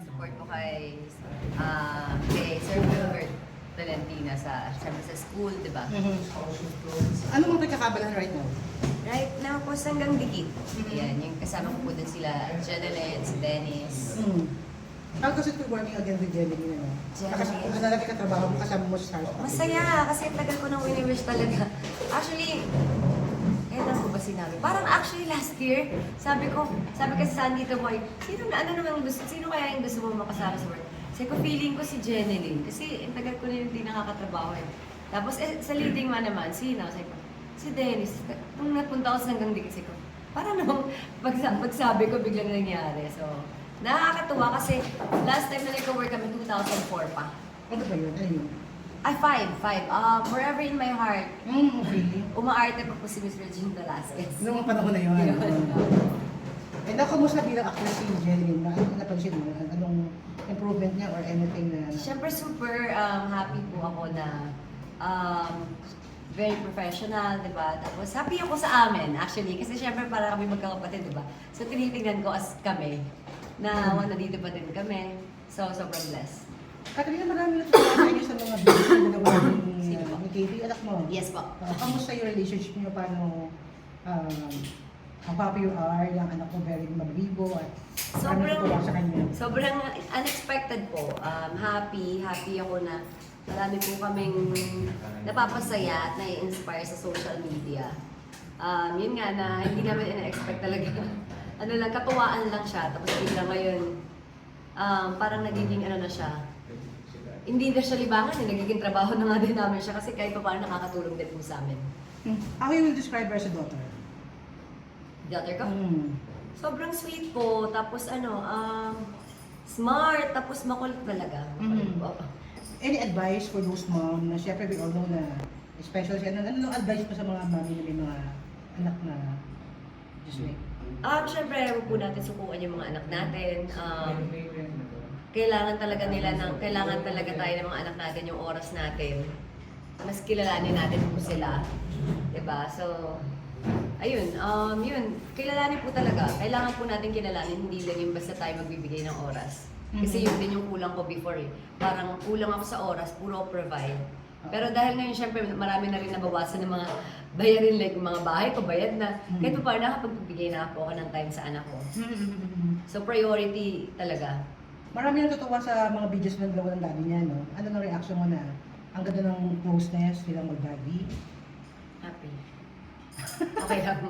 support ko kay, ah, kay Sir Wilbert Valentina sa, siyempre sa school, di ba? Mhm. Ano mga pagkakabalan right now? Right now po, hanggang dikit. Mhm. Yan, yung kasama ko po din sila, Jeneline, si Dennis. Mm. How does it feel working again with Jelly? Ano? Jelly. Na ka trabaho mo kasama mo sa? Masaya, kasi ang tagal ko nang wini-wish talaga. Actually, sinabi? Parang actually last year, sabi ko, sabi kasi sa Andito Boy, sino na, ano naman gusto, sino kaya yung gusto mo makasama sa work? Sabi ko, feeling ko si Jeneline, kasi ang tagal ko na hindi nakakatrabaho eh. Tapos eh, sa leading man naman, sino? Sabi ko, si Dennis. Nung napunta ako sa hanggang dikit, sabi ko, parang nung pagsa- pagsabi ko biglang nangyari. So, nakakatuwa kasi last time na nag-work kami, 2004 pa. Ano ba yun? Ay, five, five. Um, forever in my heart. Mm, okay. Umaarte pa po si Miss Regine Velasquez. Noong mga panahon na yun. Yun. Eh, na, kamusta bilang actress si ano napansin mo? Anong improvement niya or anything na... Siyempre, super um, happy po ako na um, very professional, di ba? Tapos happy ako sa amin, actually. Kasi siyempre, para kami magkakapatid, di ba? So, tinitingnan ko as kami na mm. nandito pa din kami. So, sobrang blessed. Katrina, marami na tutuwa niyo sa mga videos na nagawa ni, Sino po? ni Katie, anak mo. Yes po. Uh, kamusta yung relationship niyo? Paano um, ang papi you are, yung anak ko very mablibo at marami Sobrang- natutuwa sa kanya. Sobrang unexpected po. Um, happy, happy ako na marami po kaming napapasaya at nai-inspire sa social media. Um, yun nga na hindi namin ina-expect talaga. ano lang, katuwaan lang siya. Tapos bigla ngayon, um, parang nagiging ano na siya. Hindi na siya libangan, eh. nagiging trabaho na nga din namin siya kasi kahit pa paano nakakatulong din po sa amin. Hmm. How you will describe her as a daughter? Daughter ko? Hmm. Sobrang sweet po. Tapos ano, um, smart. Tapos makulit talaga. Makulit Mhm. po. Any advice for those mom na syempre we all know na special siya. Ano, ano advice mo sa mga mami na may mga anak na just like Um, syempre, huwag po natin sukuan yung mga anak natin. Um, kailangan talaga nila ng, kailangan talaga tayo ng mga anak natin yung oras natin. Mas kilalanin natin po sila. 'Di ba So, ayun, um, yun, kilalanin po talaga. Kailangan po natin kilalanin, hindi lang yung basta tayo magbibigay ng oras. Kasi Mhm. yun din yung kulang ko before eh. Parang kulang ako sa oras, puro provide. Pero dahil ngayon, syempre, marami na rin nabawasan ng mga bayarin, like mga bahay ko, bayad na. Mhm. Kahit pa paano, nakapagbibigay na ako ng time sa anak ko. So, priority talaga. Marami na natutuwa sa mga videos ng dalawa ng daddy niya, no? Ano ang reaction mo na ang ganda ng closeness nilang mag-daddy? Happy. Okay lang.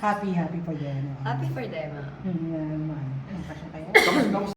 Happy, happy for them. Happy for them. ah. Hmm, yan, man. Ang passion kayo.